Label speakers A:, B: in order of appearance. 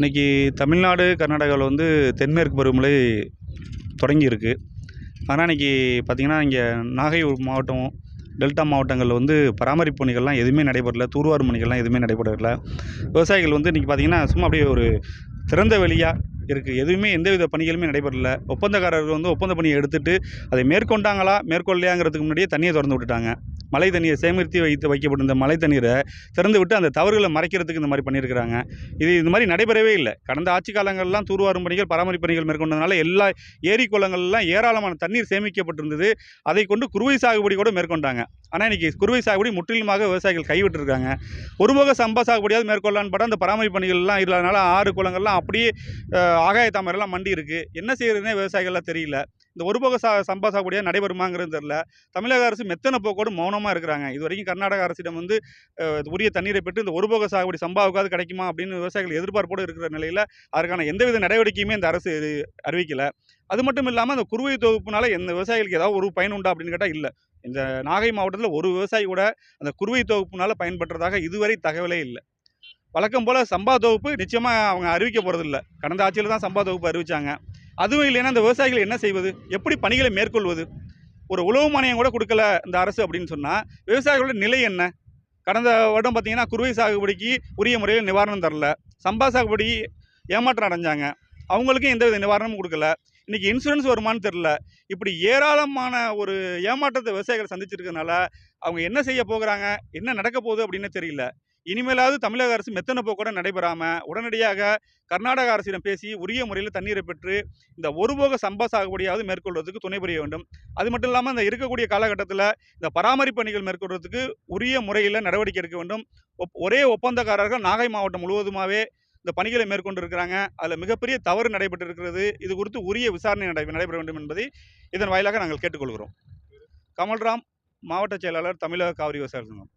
A: இன்றைக்கி தமிழ்நாடு கர்நாடகாவில் வந்து தென்மேற்கு பருவமழை தொடங்கியிருக்கு. ஆனால் இன்றைக்கி பார்த்திங்கன்னா இங்கே நாகை மாவட்டம் டெல்டா மாவட்டங்களில் வந்து பராமரிப்பு பணிகள்லாம் எதுவுமே நடைபெறல. தூர்வாரும் பணிகள்லாம் எதுவுமே நடைபெறல. விவசாயிகள் வந்து இன்றைக்கி பார்த்திங்கன்னா சும்மா அப்படியே ஒரு திறந்த வெளியாக இருக்குது எதுவுமே எந்தவித பணிகளுமே நடைபெறல. ஒப்பந்தக்காரர்கள் வந்து ஒப்பந்த பணியை எடுத்துட்டு அதை மேற்கொண்டாங்களா மேற்கொள்ளையாங்கிறதுக்கு முன்னாடியே தண்ணியை திறந்து விட்டுட்டாங்க. மழை தண்ணியை சேமித்து வைத்து வைக்கப்பட்டிருந்த மழை தண்ணீரை திறந்து விட்டு அந்த தவறுகளை மறைக்கிறதுக்கு இந்த மாதிரி பண்ணியிருக்கிறாங்க. இது இந்த மாதிரி நடைபெறவே இல்லை. கடந்த ஆட்சி காலங்கள்லாம் தூர்வாரும் பணிகள் பராமரிப்பு பணிகள் மேற்கொண்டதுனால எல்லா ஏரி குளங்கள்லாம் ஏராளமான தண்ணீர் சேமிக்கப்பட்டிருந்தது. அதை கொண்டு குறுவை சாகுபடி கூட மேற்கொண்டாங்க. ஆனால் இன்றைக்கி குறுவை சாகுபடி முற்றிலுமாக விவசாயிகள் கைவிட்டுருக்காங்க. ஒருபோக சம்பா சாகுபடியாவது மேற்கொள்ளலான்னு பார்த்தா அந்த பராமரிப்பு பணிகள்லாம் இல்லாதனால ஆறு குளங்கள்லாம் அப்படியே ஆகாய தாமரைலாம் மண்டி இருக்குது என்ன செய்கிறதுனே விவசாயிகள்லாம் தெரியல. இந்த ஒருபோக சா சம்பா சாகுபடியாக நடைபெறுமாங்கிறது தெரில தமிழக அரசு மெத்தன போக்கோடு மௌனமாக இருக்கிறாங்க. இது வரைக்கும் கர்நாடக அரசிடம் வந்து உரிய தண்ணீரை பெற்று இந்த ஒருபோக சாகுபடி சம்பாவுக்காவது கிடைக்குமா அப்படின்னு விவசாயிகள் எதிர்பார்ப்போடு இருக்கிற நிலையில் அதற்கான எந்தவித நடவடிக்கையுமே இந்த அரசு அறிவிக்கலை. அது மட்டும் இல்லாமல் அந்த குறுவை தொகுப்புனால எந்த விவசாயிகளுக்கு ஏதாவது ஒரு பயன் உண்டா அப்படின்னு கேட்டால் இல்லை. இந்த நாகை மாவட்டத்தில் ஒரு விவசாயி கூட அந்த குறுவை தொகுப்புனால பயன்பெற்றதாக இதுவரை தகவலே இல்லை. வழக்கம் போல் சம்பா தொகுப்பு நிச்சயமாக அவங்க அறிவிக்க போகிறதில்ல கடந்த ஆட்சியில் தான் சம்பா தொகுப்பு அறிவித்தாங்க அதுவும் இல்லைன்னா அந்த விவசாயிகள் என்ன செய்வது? எப்படி பணிகளை மேற்கொள்வது? ஒரு உழவு மானியம் கூட கொடுக்கல இந்த அரசு அப்படின்னு சொன்னால் விவசாயிகளோட நிலை என்ன? கடந்த வருடம் பார்த்தீங்கன்னா குறுவை சாகுபடிக்கு உரிய முறையில் நிவாரணம் தரல. சம்பா சாகுபடி ஏமாற்றம் அடைஞ்சாங்க. அவங்களுக்கும் எந்த வித நிவாரணமும் கொடுக்கல. இன்றைக்கி இன்சூரன்ஸ் வருமானு தெரில இப்படி ஏராளமான ஒரு ஏமாற்றத்தை விவசாயிகள் சந்திச்சிருக்கிறதுனால அவங்க என்ன செய்ய போகிறாங்க? என்ன நடக்க போகுது அப்படின்னு தெரியல. இனிமேலாவது தமிழக அரசு மெத்தன போக்கோட நடைபெறாமல் உடனடியாக கர்நாடக அரசிடம் பேசி உரிய முறையில் தண்ணீரை பெற்று இந்த ஒருபோக சம்பா சாகுபடியாவது மேற்கொள்வதற்கு துணை புரிய வேண்டும். அது மட்டும் இல்லாமல் இந்த இருக்கக்கூடிய காலகட்டத்தில் இந்த பராமரிப்பு பணிகள் மேற்கொள்வதற்கு உரிய முறையில் நடவடிக்கை எடுக்க வேண்டும். ஒப் ஒரே ஒப்பந்தக்காரர்கள் நாகை மாவட்டம் முழுவதுமாகவே இந்த பணிகளை மேற்கொண்டு இருக்கிறாங்க அதில் மிகப்பெரிய தவறு நடைபெற்று இருக்கிறது இது குறித்து உரிய விசாரணை நடை நடைபெற வேண்டும் என்பதை இதன் வாயிலாக நாங்கள் கேட்டுக்கொள்கிறோம். கமல்ராம் மாவட்ட செயலாளர் தமிழக காவிரி விவசாய சங்கம்.